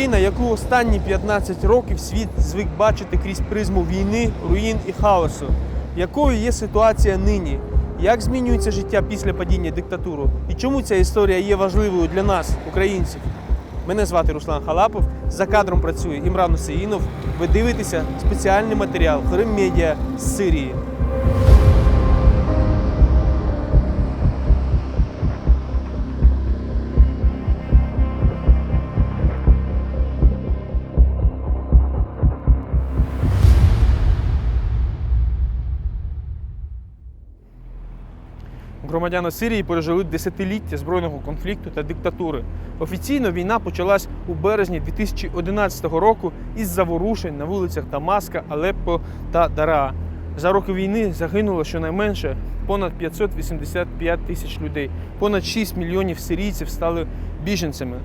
Україна, яку останні 15 років світ звик бачити крізь призму війни, руїн і хаосу. Якою є ситуація нині? Як змінюється життя після падіння диктатури? І чому ця історія є важливою для нас, українців? Мене звати Руслан Халапов. За кадром працює Імран Усеїнов. Ви дивитеся спеціальний матеріал Крим Медіа з Сирії. Громадяни Сирії пережили десятиліття збройного конфлікту та диктатури. Офіційно війна почалась у березні 2011 року із заворушень на вулицях Дамаска, Алеппо та Дараа. За роки війни загинуло щонайменше понад 585 тисяч людей. Понад 6 мільйонів сирійців стали біженцями.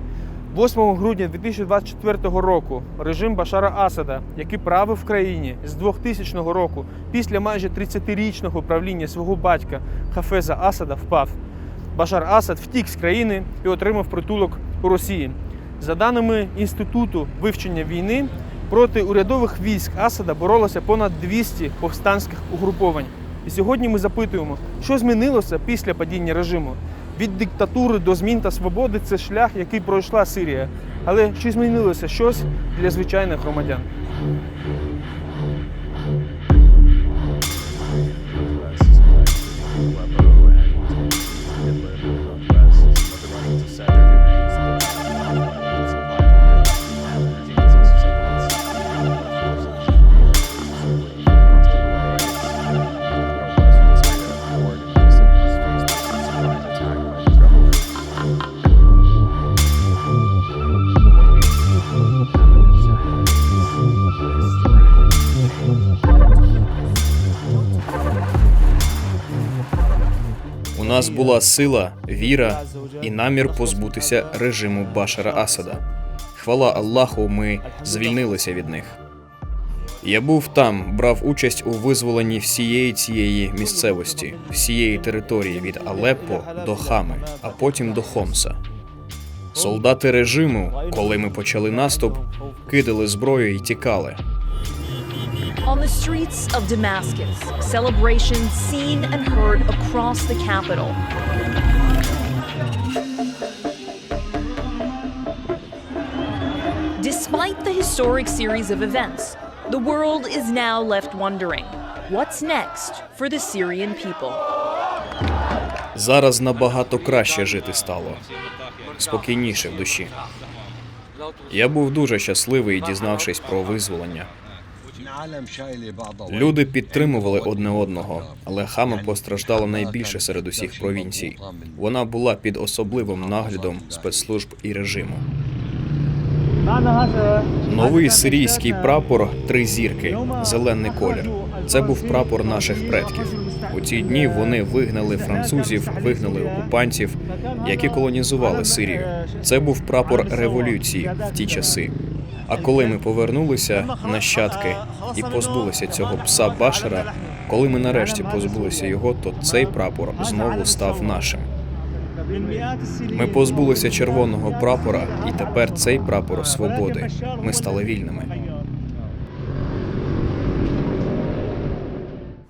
8 грудня 2024 року режим Башара Асада, який правив в країні з 2000 року, після майже 30-річного правління свого батька Хафеза Асада, впав. Башар Асад втік з країни і отримав притулок у Росії. За даними інституту вивчення війни, проти урядових військ Асада боролося понад 200 повстанських угруповань. І сьогодні ми запитуємо, що змінилося після падіння режиму. Від диктатури до змін та свободи це шлях, який пройшла Сирія. Але чи змінилося щось для звичайних громадян? Нас була сила, віра і намір позбутися режиму Башара Асада. Хвала Аллаху, ми звільнилися від них. Я був там, брав участь у визволенні всієї цієї місцевості, всієї території від Алеппо до Хами, а потім до Хомса. Солдати режиму, коли ми почали наступ, кидали зброю і тікали. On the streets of Damascus, celebrations seen and heard across the capital. Despite the historic series of events, the world is now left wondering what's next for the Syrian people? Зараз набагато краще жити стало, спокійніше в душі. Я був дуже щасливий, дізнавшись про визволення. Люди підтримували одне одного, але Хама постраждала найбільше серед усіх провінцій. Вона була під особливим наглядом спецслужб і режиму. Новий сирійський прапор три зірки, зелений колір. Це був прапор наших предків. У ці дні вони вигнали французів, вигнали окупантів, які колонізували Сирію. Це був прапор революції в ті часи. А коли ми повернулися нащадки і позбулися цього пса Башера, коли ми нарешті позбулися його, то цей прапор знову став нашим. Ми позбулися червоного прапора, і тепер цей прапор свободи. Ми стали вільними.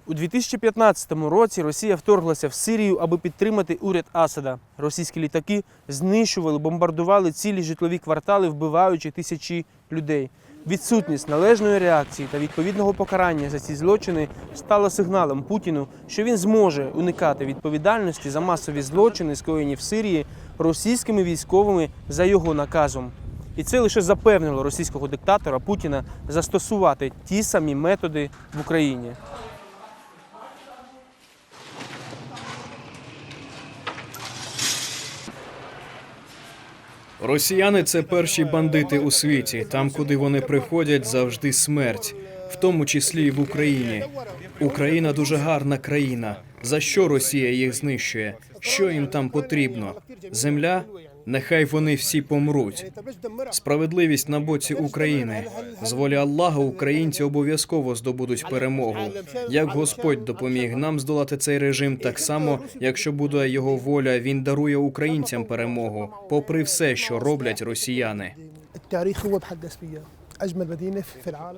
У 2015 році Росія вторглася в Сирію, аби підтримати уряд Асада. Російські літаки знищували, бомбардували цілі житлові квартали, вбиваючи тисячі людей. Відсутність належної реакції та відповідного покарання за ці злочини стало сигналом Путіну, що він зможе уникати відповідальності за масові злочини, скоєні в Сирії російськими військовими за його наказом. І це лише запевнило російського диктатора Путіна застосувати ті самі методи в Україні. Росіяни це перші бандити у світі. Там, куди вони приходять, завжди смерть, в тому числі і в Україні. Україна дуже гарна країна. За що Росія їх знищує? Що їм там потрібно? Земля? Нехай вони всі помруть. Справедливість на боці України. З волі Аллаха українці обов'язково здобудуть перемогу. Як Господь допоміг нам здолати цей режим, так само, якщо буде його воля, він дарує українцям перемогу, попри все, що роблять росіяни.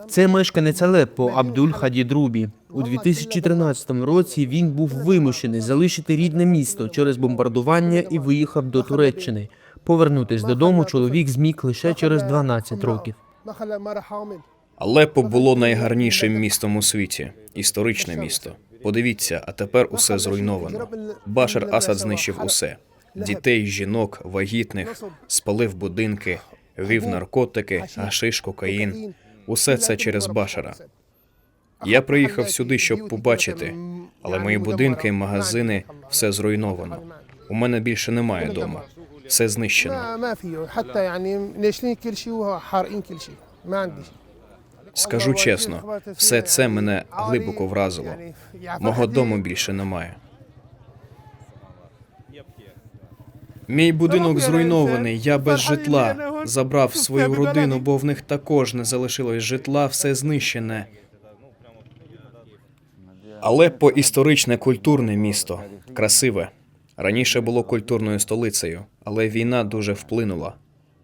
Це мешканець Алеппо Абдуль Хадідрубі. У 2013 році він був вимушений залишити рідне місто через бомбардування і виїхав до Туреччини. Повернутись додому чоловік зміг лише через 12 років. Алеппо було найгарнішим містом у світі, історичне місто. Подивіться, а тепер усе зруйновано. Башар Асад знищив усе: дітей, жінок, вагітних, спалив будинки, вів наркотики, гашиш, кокаїн. Усе це через Башара. Я приїхав сюди, щоб побачити, але мої будинки, магазини, все зруйновано. У мене більше немає дому. Все знищено. Скажу чесно, все це мене глибоко вразило. Мого дому більше немає. Мій будинок зруйнований, я без житла. Забрав свою родину, бо в них також не залишилось житла, все знищене. Алеппо історичне культурне місто, красиве. Раніше було культурною столицею, але війна дуже вплинула,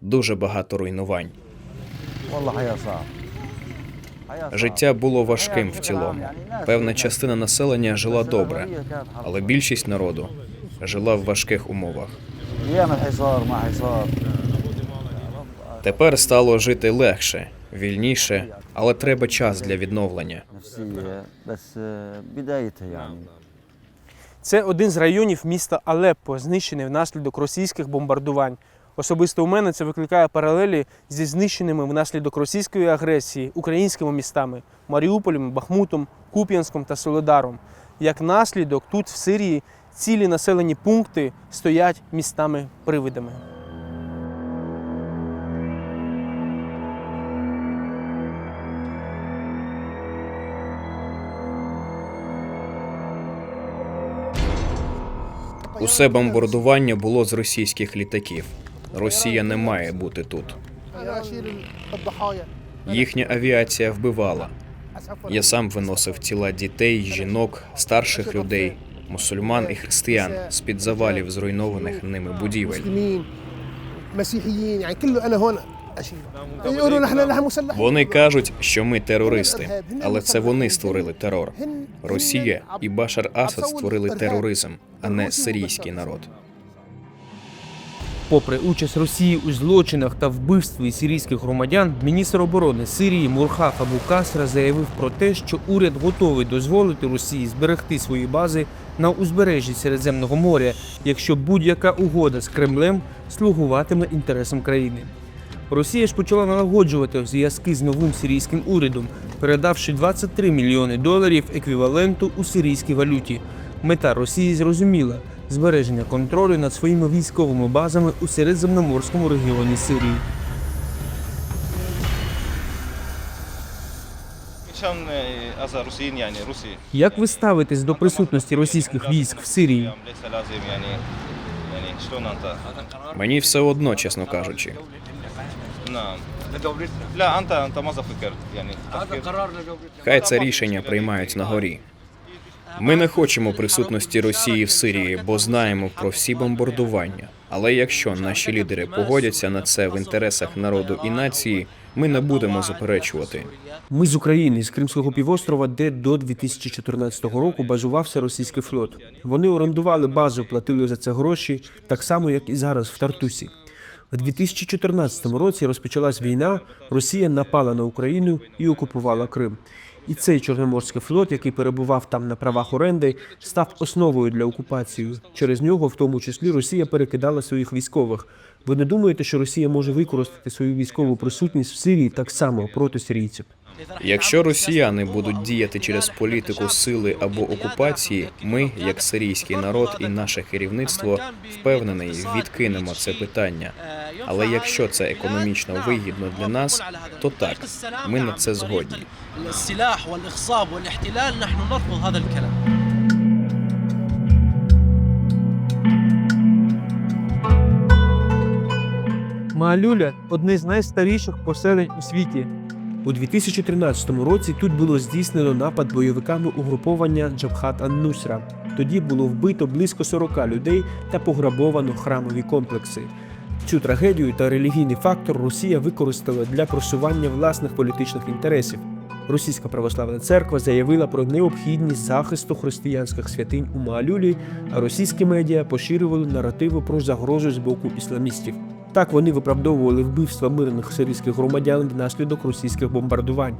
дуже багато руйнувань. Життя було важким в цілому. Певна частина населення жила добре, але більшість народу жила в важких умовах. Тепер стало жити легше, вільніше, але треба час для відновлення. Це один з районів міста Алеппо, знищений внаслідок російських бомбардувань. Особисто у мене це викликає паралелі зі знищеними внаслідок російської агресії українськими містами Маріуполем, Бахмутом, Куп'янськом та Соледаром. Як наслідок, тут в Сирії цілі населені пункти стоять містами-привидами. Усе бомбардування було з російських літаків. Росія не має бути тут. Їхня авіація вбивала. Я сам виносив тіла дітей, жінок, старших людей, мусульман і християн з під завалів зруйнованих ними будівель. Вони кажуть, що ми терористи, але це вони створили терор. Росія і Башар Асад створили тероризм, а не сирійський народ. Попри участь Росії у злочинах та вбивстві сирійських громадян, міністр оборони Сирії Мурхаф Абукасра заявив про те, що уряд готовий дозволити Росії зберегти свої бази на узбережжі Середземного моря, якщо будь-яка угода з Кремлем слугуватиме інтересам країни. Росія ж почала налагоджувати зв'язки з новим сирійським урядом, передавши 23 мільйони доларів еквіваленту у сирійській валюті. Мета Росії зрозуміла збереження контролю над своїми військовими базами у середземноморському регіоні Сирії. Як ви ставитесь до присутності російських військ в Сирії? Мені все одно, чесно кажучи. Хай це рішення приймають на горі. Ми не хочемо присутності Росії в Сирії, бо знаємо про всі бомбардування. Але якщо наші лідери погодяться на це в інтересах народу і нації, ми не будемо заперечувати. Ми з України, з Кримського півострова, де до 2014 року базувався російський флот. Вони орендували базу, платили за це гроші, так само як і зараз в Тартусі. У 2014 році розпочалась війна. Росія напала на Україну і окупувала Крим. І цей чорноморський флот, який перебував там на правах оренди, став основою для окупації. Через нього, в тому числі, Росія перекидала своїх військових. Ви не думаєте, що Росія може використати свою військову присутність в Сирії так само проти сирійців? Якщо росіяни будуть діяти через політику сили або окупації, ми, як сирійський народ і наше керівництво, впевнений, відкинемо це питання. Але якщо це економічно вигідно для нас, то так ми на це згодні. Малюля одне з найстаріших поселень у світі. У 2013 році тут було здійснено напад бойовиками угруповання Джабхат Аннусра. Тоді було вбито близько 40 людей та пограбовано храмові комплекси. Цю трагедію та релігійний фактор Росія використала для просування власних політичних інтересів. Російська православна церква заявила про необхідність захисту християнських святинь у Маалюлі, а російські медіа поширювали наративи про загрозу з боку ісламістів. Так вони виправдовували вбивства мирних сирійських громадян внаслідок російських бомбардувань.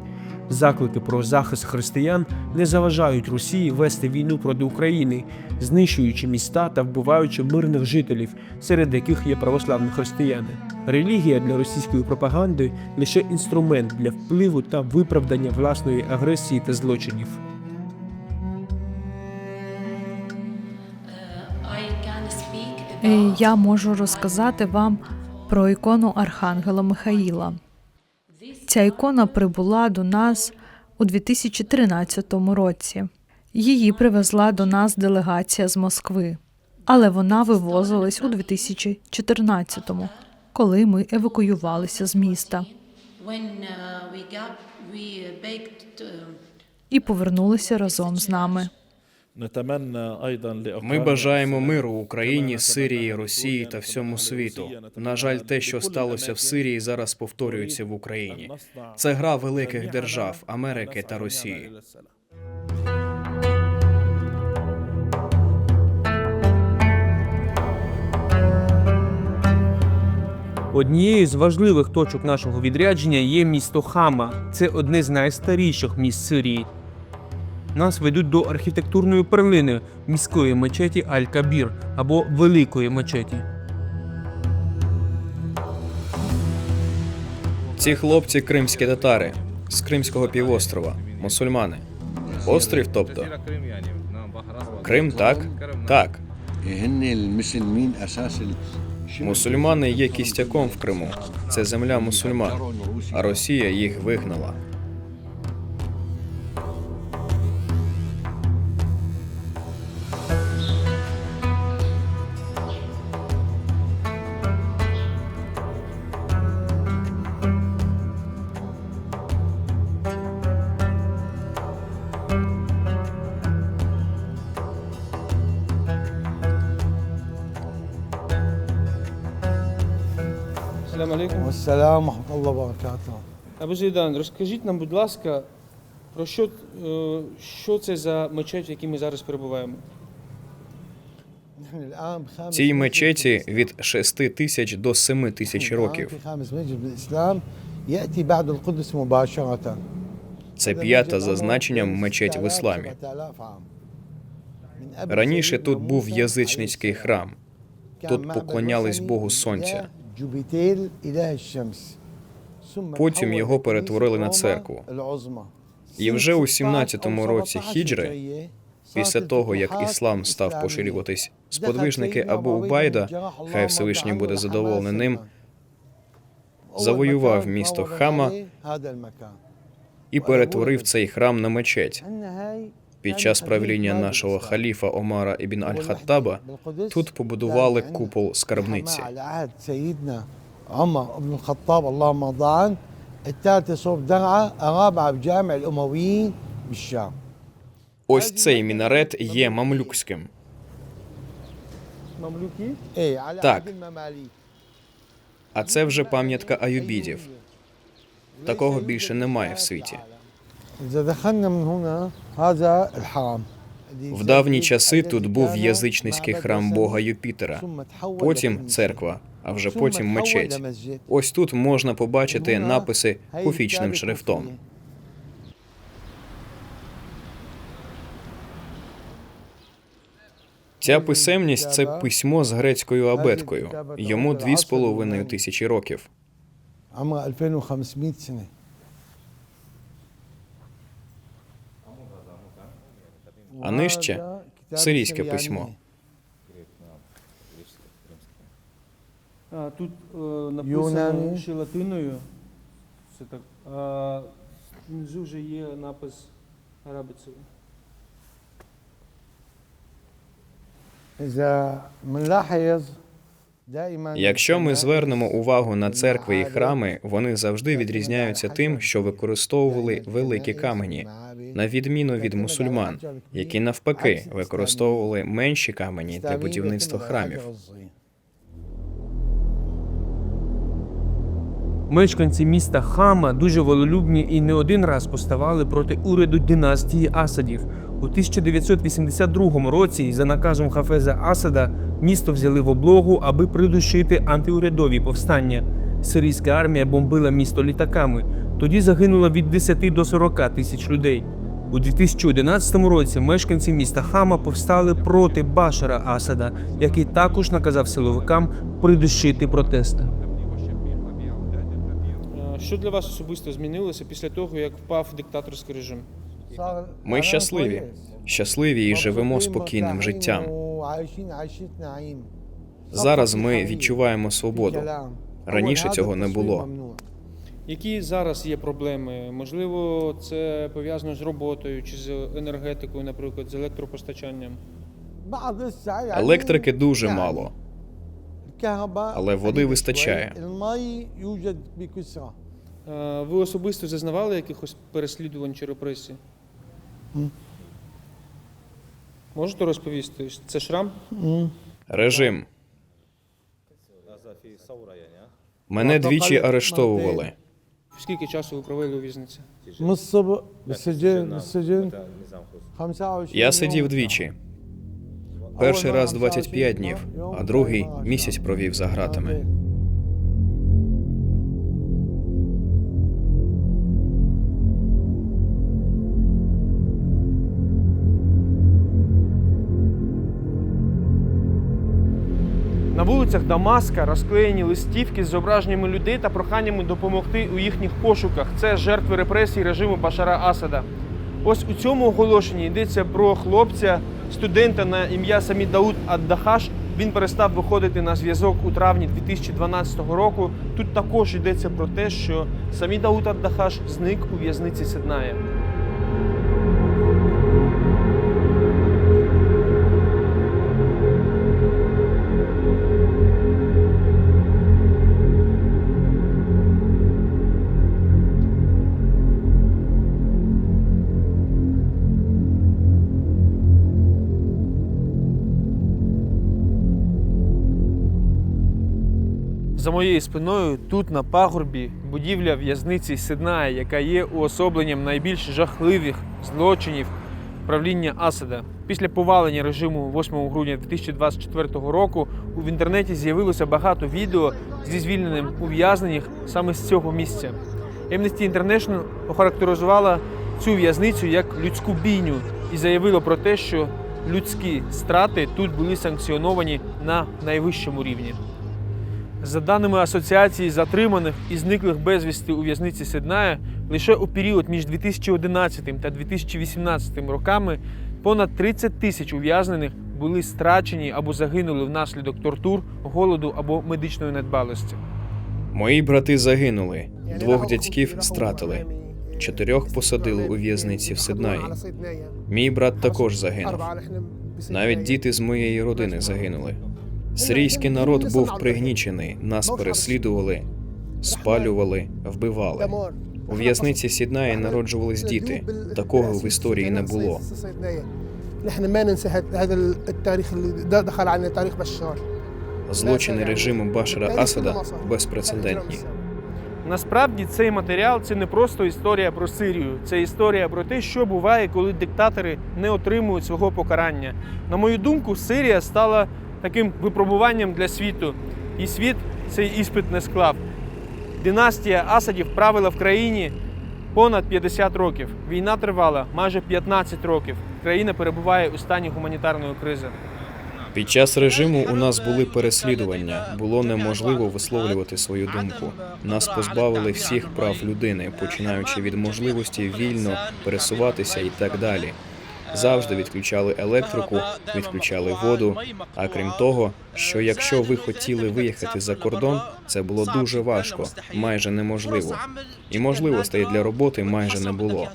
Заклики про захист християн не заважають Росії вести війну проти України, знищуючи міста та вбиваючи мирних жителів, серед яких є православні християни. Релігія для російської пропаганди лише інструмент для впливу та виправдання власної агресії та злочинів. Е, Я можу розказати вам про ікону Архангела Михаїла. Ця ікона прибула до нас у 2013 році. Її привезла до нас делегація з Москви, але вона вивозилась у 2014-му, коли ми евакуювалися з міста uh, uh, і повернулися разом з нами. Ми бажаємо миру Україні, Сирії, Росії та всьому світу. На жаль, те, що сталося в Сирії, зараз повторюється в Україні. Це гра великих держав Америки та Росії. Однією з важливих точок нашого відрядження є місто Хама. Це одне з найстаріших міст Сирії нас ведуть до архітектурної перлини міської мечеті Аль-Кабір або Великої мечеті. Ці хлопці кримські татари з Кримського півострова, мусульмани. Острів, тобто Крим, так? Так. Мусульмани є кістяком в Криму. Це земля мусульман. А Росія їх вигнала. Ассаламу Аллаху баракату. Абу Зайдан, розкажіть нам, будь ласка, про що е, що це за мечеть, в якій ми зараз перебуваємо? Цій мечеті від 6 тисяч до 7 тисяч років. Це п'ята за значенням мечеть в ісламі. Раніше тут був язичницький храм. Тут поклонялись Богу Сонця. Потім його перетворили на церкву. І вже у 17-му році хіджри, Після того, як іслам став поширюватись, сподвижники Абу Убайда, хай Всевишній буде задоволений ним, завоював місто Хама і перетворив цей храм на мечеть. Під час правління нашого халіфа Омара ібн Аль-Хаттаба тут побудували купол скарбниці. عمر بن الخطاب اللهم رضى عنه الثالثة صوب درعا الرابعة بجامع الأمويين بالشام Ось цей мінарет є мамлюкським. Мамлюки? إيه على Так. عهد المماليك А це вже пам'ятка аюбідів. Такого більше немає в світі. В давні часи тут був язичницький храм бога Юпітера, потім церква, а вже потім мечеть. Ось тут можна побачити написи куфічним шрифтом. Ця писемність це письмо з грецькою абеткою. Йому дві з половиною тисячі років. А нижче сирійське письмо. А, тут е, написано Юнані. ще латиною. Це так. А внизу вже є напис арабицею. إذا بنلاحظ دائما Якщо ми звернемо увагу на церкви і храми, вони завжди відрізняються тим, що використовували великі камені, на відміну від мусульман, які навпаки використовували менші камені для будівництва храмів. Мешканці міста Хама дуже волелюбні і не один раз поставали проти уряду династії Асадів. У 1982 році за наказом Хафеза Асада місто взяли в облогу, аби придушити антиурядові повстання. Сирійська армія бомбила місто літаками. Тоді загинуло від 10 до 40 тисяч людей. У 2011 році мешканці міста Хама повстали проти Башара Асада, який також наказав силовикам придушити протести. Е, що для вас особисто змінилося після того, як впав диктаторський режим? Ми щасливі, щасливі і живемо спокійним життям. Зараз ми відчуваємо свободу. Раніше цього не було. Які зараз є проблеми? Можливо, це пов'язано з роботою чи з енергетикою, наприклад, з електропостачанням? Електрики дуже мало, але води вистачає. Ви особисто зазнавали якихось переслідувань чи репресій? Можете розповісти? Це шрам? Режим. Мене двічі арештовували. Скільки часу ви провели у в'язниці? Я сидів двічі. Перший раз 25 днів, а другий місяць провів за гратами. Вулицях Дамаска розклеєні листівки з зображеннями людей та проханнями допомогти у їхніх пошуках. Це жертви репресій режиму Башара Асада. Ось у цьому оголошенні йдеться про хлопця, студента на ім'я Самі Дауд Аддахаш. Він перестав виходити на зв'язок у травні 2012 року. Тут також йдеться про те, що Самі Дауд Аддахаш зник у в'язниці Сидная. За моєю спиною, тут на пагорбі, будівля в'язниці Сидная, яка є уособленням найбільш жахливих злочинів правління Асада. Після повалення режиму 8 грудня 2024 року в інтернеті з'явилося багато відео зі звільненим ув'язнених саме з цього місця. Amnesty International охарактеризувала цю в'язницю як людську бійню і заявило про те, що людські страти тут були санкціоновані на найвищому рівні. За даними асоціації затриманих і зниклих безвісти у в'язниці Сидная, лише у період між 2011 та 2018 роками понад 30 тисяч ув'язнених були страчені або загинули внаслідок тортур, голоду або медичної недбалості. Мої брати загинули, двох дядьків стратили, чотирьох посадили у в'язниці в Сиднаї. Мій брат також загинув. Навіть діти з моєї родини загинули. Сирійський народ був пригнічений, нас переслідували, спалювали, вбивали. У в'язниці сіднаї народжувались діти. Такого в історії не було. Злочини режиму Башара Асада безпрецедентні. Насправді цей матеріал це не просто історія про Сирію, це історія про те, що буває, коли диктатори не отримують свого покарання. На мою думку, Сирія стала таким випробуванням для світу, і світ цей іспит не склав. Династія Асадів правила в країні понад 50 років. Війна тривала майже 15 років. Країна перебуває у стані гуманітарної кризи. Під час режиму у нас були переслідування, було неможливо висловлювати свою думку. Нас позбавили всіх прав людини, починаючи від можливості вільно пересуватися і так далі. Завжди відключали електрику, відключали воду. А крім того, що якщо ви хотіли виїхати за кордон, це було дуже важко, майже неможливо. І можливостей для роботи майже не було.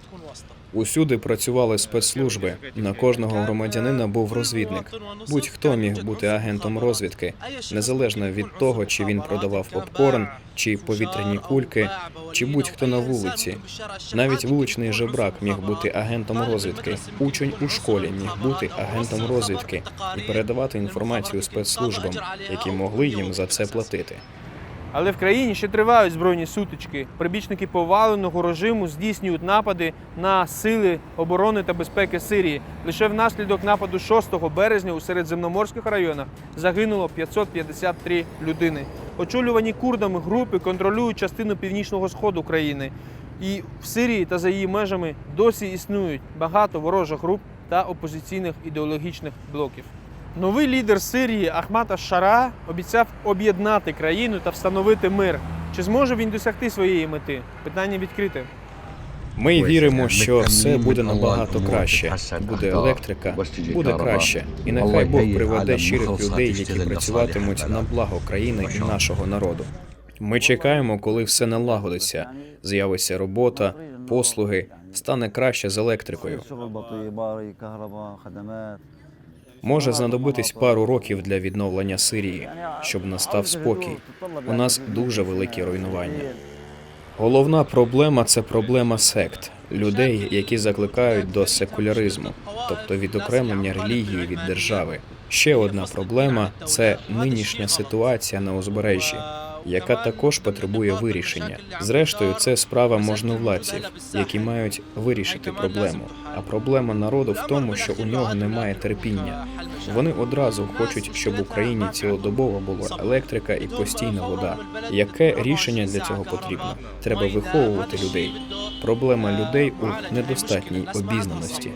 Усюди працювали спецслужби. На кожного громадянина був розвідник. Будь-хто міг бути агентом розвідки, незалежно від того, чи він продавав попкорн, чи повітряні кульки, чи будь-хто на вулиці. Навіть вуличний жебрак міг бути агентом розвідки. Учень у школі міг бути агентом розвідки і передавати інформацію спецслужбам, які могли їм за це платити. Але в країні ще тривають збройні сутички. Прибічники поваленого режиму здійснюють напади на сили оборони та безпеки Сирії. Лише внаслідок нападу 6 березня у середземноморських районах загинуло 553 людини. Очолювані курдами групи контролюють частину північного сходу країни. І в Сирії та за її межами досі існують багато ворожих груп та опозиційних ідеологічних блоків. Новий лідер Сирії Ахмат Аш-Шара обіцяв об'єднати країну та встановити мир. Чи зможе він досягти своєї мети? Питання відкрите. Ми віримо, що все буде набагато краще. Буде електрика, буде краще. І нехай Бог приведе щирих людей, які працюватимуть на благо країни і нашого народу. Ми чекаємо, коли все налагодиться. З'явиться робота, послуги, стане краще з електрикою. Може знадобитись пару років для відновлення Сирії, щоб настав спокій. У нас дуже великі руйнування. Головна проблема це проблема сект людей, які закликають до секуляризму, тобто відокремлення релігії від держави. Ще одна проблема це нинішня ситуація на узбережжі, яка також потребує вирішення. Зрештою, це справа можновладців, які мають вирішити проблему. А проблема народу в тому, що у нього немає терпіння. Вони одразу хочуть, щоб в Україні цілодобово була електрика і постійна вода. Яке рішення для цього потрібно? Треба виховувати людей. Проблема людей у недостатній обізнаності.